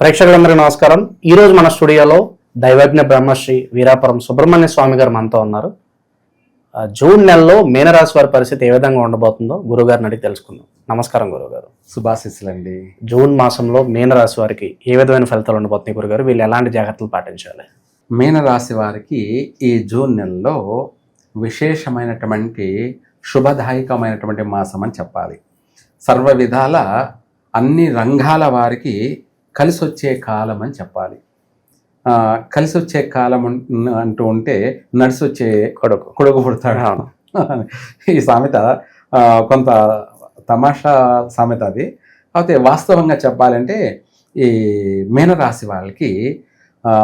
ప్రేక్షకులందరికీ నమస్కారం. ఈ రోజు మన స్టూడియోలో దైవజ్ఞ బ్రహ్మశ్రీ వీరాపురం సుబ్రహ్మణ్య స్వామి గారు మనతో ఉన్నారు. జూన్ నెలలో మీనరాశి వారి పరిస్థితి ఏ విధంగా ఉండబోతుందో గురుగారిని అడిగి తెలుసుకుందాం. నమస్కారం గురుగారు శుభాశిస్సులండి. జూన్ మాసంలో మీనరాశి వారికి ఏ విధమైన ఫలితాలు ఉండబోతున్నాయి గురుగారు వీళ్ళు ఎలాంటి జాగ్రత్తలు పాటించాలి? మీనరాశి వారికి ఈ జూన్ నెలలో విశేషమైనటువంటి శుభదాయకమైనటువంటి మాసం అని చెప్పాలి. సర్వ విధాల అన్ని రంగాల వారికి కలిసి వచ్చే కాలం అని చెప్పాలి. కలిసి వచ్చే కాలం అంటూ ఉంటే నడిసి వచ్చే కొడుకు. కొడుకు పుడతాడు. ఈ సామెత కొంత తమాషా సామెత అది. అయితే వాస్తవంగా చెప్పాలంటే ఈ మీనరాశి వాళ్ళకి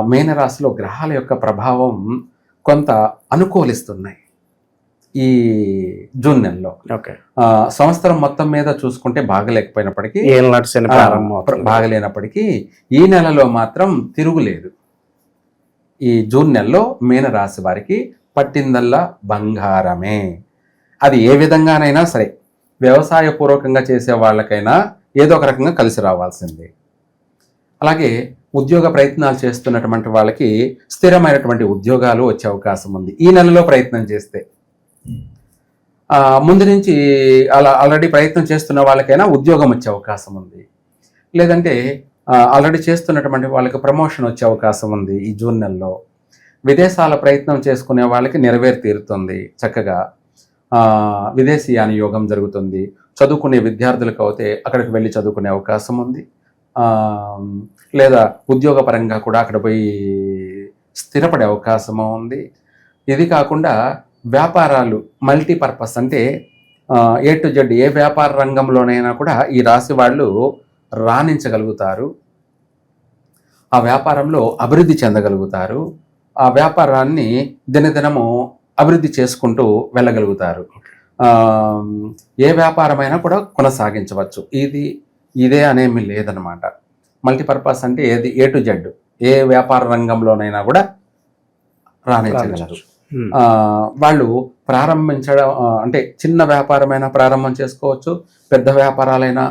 మీనరాశిలో గ్రహాల యొక్క ప్రభావం కొంత అనుకూలిస్తున్నాయి. ఈ జూన్ నెలలో. సంవత్సరం మొత్తం మీద చూసుకుంటే బాగలేకపోయినప్పటికీ బాగలేనప్పటికీ ఈ నెలలో మాత్రం తిరుగులేదు. ఈ జూన్ నెలలో మీనరాశి వారికి పట్టిందల్లా బంగారమే. అది ఏ విధంగానైనా సరే వ్యవసాయ పూర్వకంగా చేసే వాళ్ళకైనా ఏదో ఒక రకంగా కలిసి రావాల్సిందే. అలాగే ఉద్యోగ ప్రయత్నాలు చేస్తున్నటువంటి వాళ్ళకి స్థిరమైనటువంటి ఉద్యోగాలు వచ్చే అవకాశం ఉంది. ఈ నెలలో ప్రయత్నం చేస్తే ముందు నుంచి అలా ఆల్రెడీ ప్రయత్నం చేస్తున్న వాళ్ళకైనా ఉద్యోగం వచ్చే అవకాశం ఉంది. లేదంటే ఆల్రెడీ చేస్తున్నటువంటి వాళ్ళకి ప్రమోషన్ వచ్చే అవకాశం ఉంది ఈ జూన్ నెలలో. విదేశాల ప్రయత్నం చేసుకునే వాళ్ళకి నెరవేరు తీరుతుంది చక్కగా. విదేశీయాన యోగం జరుగుతుంది. చదువుకునే విద్యార్థులకు అయితే అక్కడికి వెళ్ళి చదువుకునే అవకాశం ఉంది. లేదా ఉద్యోగపరంగా కూడా అక్కడ పోయి స్థిరపడే అవకాశము ఉంది. ఇది కాకుండా వ్యాపారాలు మల్టీపర్పస్ అంటే ఏ టు జెడ్ ఏ వ్యాపార రంగంలోనైనా కూడా ఈ రాశి వాళ్ళు రాణించగలుగుతారు. ఆ వ్యాపారంలో అభివృద్ధి చెందగలుగుతారు. ఆ వ్యాపారాన్ని దినదినము అభివృద్ధి చేసుకుంటూ వెళ్ళగలుగుతారు. ఏ వ్యాపారమైనా కూడా కొనసాగించవచ్చు. ఇది ఇదే అనేమి లేదనమాట మల్టీపర్పస్ అంటే ఏది? ఏ టు జెడ్ ఏ వ్యాపార రంగంలోనైనా కూడా రాణించగలరు. వాళ్ళు ప్రారంభించడం అంటే చిన్న వ్యాపారమైనా ప్రారంభం చేసుకోవచ్చు పెద్ద వ్యాపారాలైనా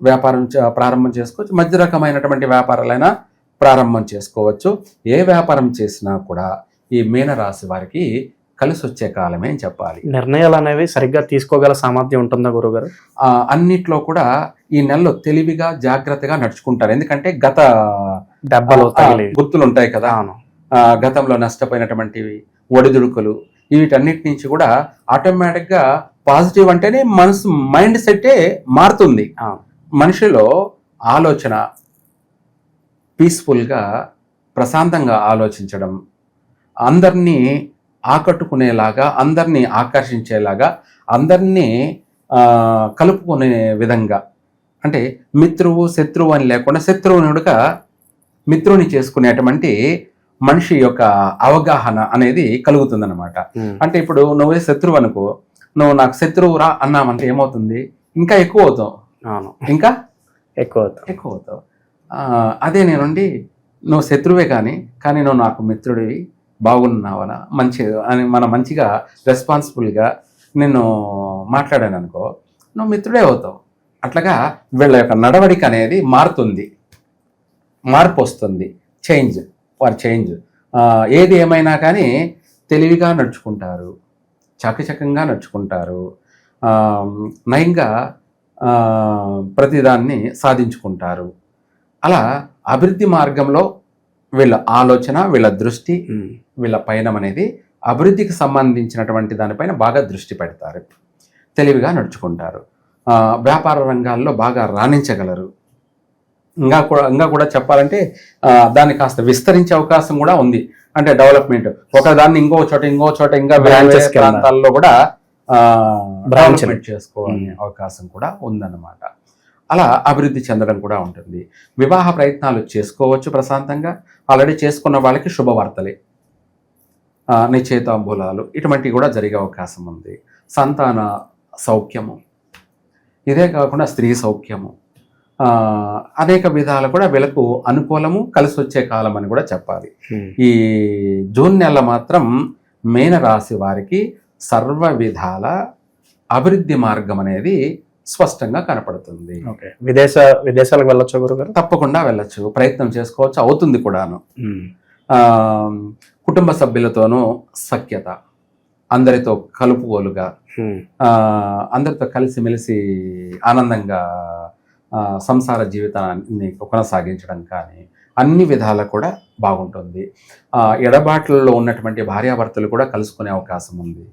వ్యాపారం ప్రారంభం చేసుకోవచ్చు మధ్య రకమైనటువంటి వ్యాపారాలైనా ప్రారంభం చేసుకోవచ్చు. ఏ వ్యాపారం చేసినా కూడా ఈ మీనరాశి వారికి కలిసి వచ్చే కాలమే అని చెప్పాలి. నిర్ణయాలు అనేవి సరిగ్గా తీసుకోగల సామర్థ్యం ఉంటుందా గురుగారు ఆ, అన్నిట్లో కూడా ఈ నెలలో తెలివిగా జాగ్రత్తగా నడుచుకుంటారు. ఎందుకంటే గత తగిలి గుర్తులు ఉంటాయి కదా. గతంలో నష్టపోయినటువంటివి ఒడిదుడుకులు వీటన్నిటి నుంచి కూడా ఆటోమేటిక్గా పాజిటివ్ అంటేనే మనసు మైండ్ సెట్టే మారుతుంది. మనిషిలో ఆలోచన పీస్ఫుల్గా ప్రశాంతంగా ఆలోచించడం అందరినీ ఆకట్టుకునేలాగా అందరినీ ఆకర్షించేలాగా అందరినీ కలుపుకునే విధంగా. అంటే మిత్రువు శత్రువు అని లేకుండా శత్రువునుడుగా మిత్రుని చేసుకునేటువంటి మనిషి యొక్క అవగాహన అనేది కలుగుతుందన్నమాట. అంటే ఇప్పుడు నువ్వే శత్రువు అనుకో నువ్వు నాకు శత్రువు రా అన్నామంటే ఏమవుతుంది? ఇంకా ఎక్కువ అవుతావు. అవును. ఇంకా? ఎక్కువ అవుతుంది. ఎక్కువ అవుతావు. అదే నేనుండి నువ్వు శత్రువే కానీ కానీ నువ్వు నాకు మిత్రుడివి బాగున్నావనా? మంచి అని మన మంచిగా రెస్పాన్సిబుల్గా నిన్ను మాట్లాడాను అనుకో నువ్వు మిత్రుడే అవుతావు. అట్లాగా వీళ్ళ యొక్క నడవడిక అనేది మారుతుంది. మార్పు వస్తుంది. చేంజ్. వారి చేంజ్. ఏది ఏమైనా కానీ తెలివిగా నడుచుకుంటారు. చకచకంగా నడుచుకుంటారు. నయంగా ప్రతిదాన్ని సాధించుకుంటారు. అలా అభివృద్ధి మార్గంలో వీళ్ళ ఆలోచన వీళ్ళ దృష్టి. వీళ్ళ పయనం అనేది అభివృద్ధికి సంబంధించినటువంటి దానిపైన బాగా దృష్టి పెడతారు. తెలివిగా నడుచుకుంటారు. వ్యాపార రంగాల్లో బాగా రాణించగలరు. ఇంకా కూడా ఇంకా కూడా చెప్పాలంటే దాన్ని కాస్త విస్తరించే అవకాశం కూడా ఉంది. అంటే డెవలప్మెంట్. ఒక దాన్ని ఇంకో చోట ఇంకో చోట ఇంకా కింద. ప్రాంతాల్లో కూడా డెవలప్మెంట్ చేసుకోవాలనే Hmm. అవకాశం కూడా ఉందన్నమాట. అలా అభివృద్ధి చెందడం కూడా ఉంటుంది. వివాహ ప్రయత్నాలు చేసుకోవచ్చు ప్రశాంతంగా. ఆల్రెడీ చేసుకున్న వాళ్ళకి శుభవార్తలే. నిశ్చయితాంబూలాలు ఇటువంటివి కూడా జరిగే అవకాశం ఉంది. సంతాన సౌఖ్యము. ఇదే కాకుండా స్త్రీ సౌఖ్యము. అనేక విధాలు కూడా వీళ్ళకు అనుకూలము కలిసి వచ్చే కాలం అని కూడా చెప్పాలి. ఈ జూన్ నెల మాత్రం మేన రాశి వారికి సర్వ విధాల అభివృద్ధి మార్గం అనేది స్పష్టంగా కనపడుతుంది. ఓకే. విదేశ విదేశాలకు వెళ్ళొచ్చా గురుగారు? తప్పకుండా వెళ్ళొచ్చు. ప్రయత్నం చేసుకోవచ్చు. అవుతుంది కూడాను. కుటుంబ సభ్యులతోనూ సఖ్యత అందరితో. ఆ, అందరితో కలిసిమెలిసి ఆనందంగా సంసార జీవితాన్ని కొనసాగించడం కానీ అన్ని విధాలా కూడా బాగుంటుంది. ఆ, ఎడబాట్లలో ఉన్నటువంటి భార్యాభర్తలు కూడా కలుసుకునే అవకాశం ఉంది.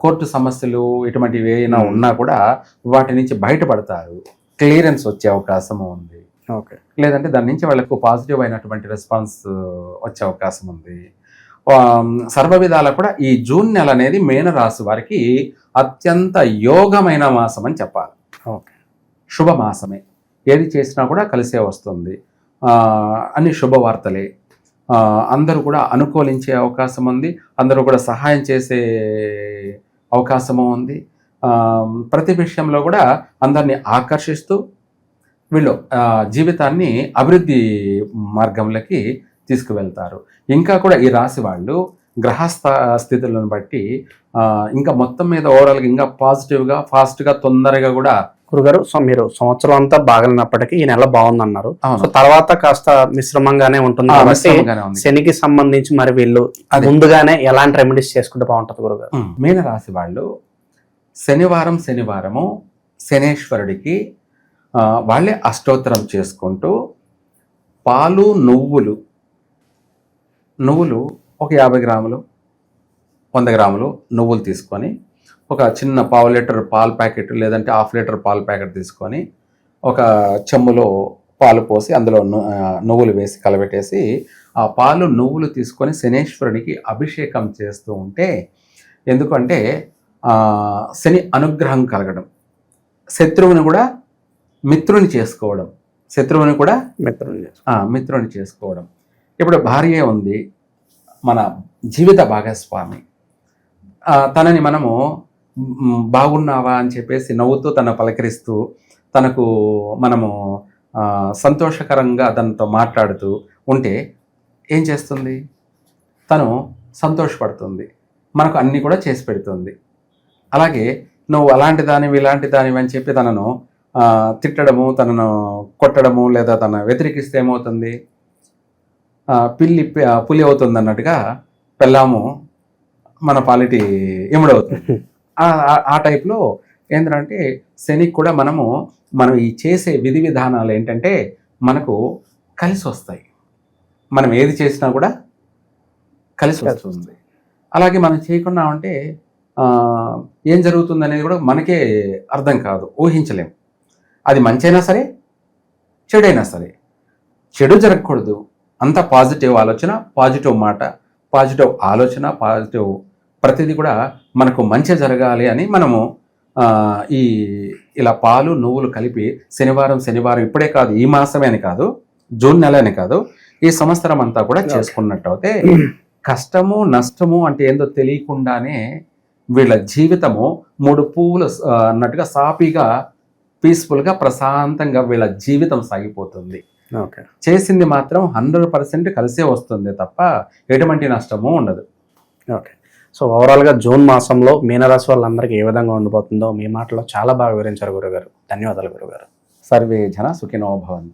కోర్టు సమస్యలు ఇటువంటివి ఏమైనా ఉన్నా కూడా వాటి నుంచి బయటపడతారు. క్లియరెన్స్ వచ్చే అవకాశం ఉంది. ఓకే. లేదంటే దాని నుంచి వాళ్ళకు పాజిటివ్ అయినటువంటి రెస్పాన్స్ వచ్చే అవకాశం ఉంది. సర్వ విధాల కూడా ఈ జూన్ నెల అనేది మేన రాశి వారికి అత్యంత యోగమైన మాసం అని చెప్పాలి. ఓకే. శుభ మాసమే ఏది చేసినా కూడా కలిసే వస్తుంది. అన్ని శుభవార్తలే. అందరూ కూడా అనుకూలించే అవకాశం ఉంది. అందరూ కూడా సహాయం చేసే అవకాశము ఉంది. ప్రతి విషయంలో కూడా అందరినీ ఆకర్షిస్తూ వీళ్ళు జీవితాన్ని అభివృద్ధి మార్గంలోకి తీసుకువెళ్తారు. ఇంకా కూడా ఈ రాశి వాళ్ళు గ్రహస్థ స్థితులను బట్టి ఇంకా మొత్తం మీద ఓవరాల్గా ఇంకా పాజిటివ్గా ఫాస్ట్గా తొందరగా కూడా గురుగారు సో మీరు సంవత్సరం అంతా బాగలేనప్పటికీ ఈ నెల బాగుందన్నారు. సో తర్వాత కాస్త మిశ్రమంగానే ఉంటుంది కాబట్టి. శనికి సంబంధించి మరి వీళ్ళు. ముందుగానే ఎలాంటి రెమెడీస్ చేసుకుంటే బాగుంటది గురుగారు ఉమ్, మీనరాశి వాళ్ళు శనివారం శనివారము శనేశ్వరుడికి వాళ్ళే అష్టోత్తరం చేసుకుంటూ పాలు నువ్వులు నువ్వులు ఒక యాభై గ్రాములు వంద గ్రాములు నువ్వులు తీసుకొని ఒక చిన్న పావు లీటర్ పాల ప్యాకెట్ లేదంటే హాఫ్ లీటర్ పాల ప్యాకెట్ తీసుకొని ఒక చెమ్ములో పాలు పోసి అందులో నువ్వులు వేసి కలబెట్టేసి ఆ పాలు నువ్వులు తీసుకొని శనేశ్వరుడికి అభిషేకం చేస్తూ ఉంటే ఎందుకంటే శని అనుగ్రహం కలగడం. శత్రువుని కూడా మిత్రుని చేసుకోవడం. శత్రువుని కూడా మిత్రులు ఆ, మిత్రుని చేసుకోవడం. ఇప్పుడు భార్య ఉంది మన జీవిత భాగస్వామి. తనని మనము బాగున్నావా అని చెప్పేసి నవ్వుతూ తన పలకరిస్తూ తనకు మనము సంతోషకరంగా తనతో మాట్లాడుతూ ఉంటే ఏం చేస్తుంది? తను సంతోషపడుతుంది. మనకు అన్నీ కూడా చేసి పెడుతుంది. అలాగే నువ్వు అలాంటి దానివి ఇలాంటి దానివి అని చెప్పి తనను తిట్టడము తనను కొట్టడము లేదా తన వ్యతిరేకిస్తే ఏమవుతుంది? పిల్లి పులి అవుతుంది అన్నట్టుగా పెళ్ళాము మన పాలిటి ఎముడవుతుంది ఆ- టైప్లో ఏంటంటే శనికి కూడా మనము మనం ఈ చేసే విధి విధానాలు ఏంటంటే మనకు కలిసి వస్తాయి. మనం ఏది చేసినా కూడా కలిసి వస్తుంది. అలాగే మనం చేయకుండా ఉంటే ఏం జరుగుతుంది అనేది కూడా మనకే అర్థం కాదు ఊహించలేం. అది మంచైనా సరే చెడైనా సరే. చెడు జరగకూడదు. అంత పాజిటివ్ ఆలోచన పాజిటివ్ మాట పాజిటివ్ ఆలోచన పాజిటివ్ ప్రతిదీ కూడా మనకు మంచి జరగాలి అని మనము ఆ, ఈ ఇలా పాలు నువ్వులు కలిపి శనివారం శనివారం ఇప్పుడే కాదు ఈ మాసమే అని కాదు జూన్ నెల అని కాదు ఈ సంవత్సరం అంతా కూడా చేసుకున్నట్టు అయితే కష్టము నష్టము అంటే ఏందో తెలియకుండానే వీళ్ళ జీవితము మూడు పువ్వులు అన్నట్టుగా సాఫీగా పీస్ఫుల్గా ప్రశాంతంగా వీళ్ళ జీవితం సాగిపోతుంది. ఓకే. చేసింది మాత్రం హండ్రెడ్ పర్సెంట్ కలిసే వస్తుంది తప్ప ఎటువంటి నష్టము ఉండదు. ఓకే. సో ఓవరాల్గా జూన్ మాసంలో మీనరాశి వాళ్ళందరికీ ఏ విధంగా ఉండిపోతుందో మీ మాటలో చాలా బాగా వివరించారు గురుగారు. ధన్యవాదాలు గురుగారు. సర్వే జన సుఖినో భవంతు.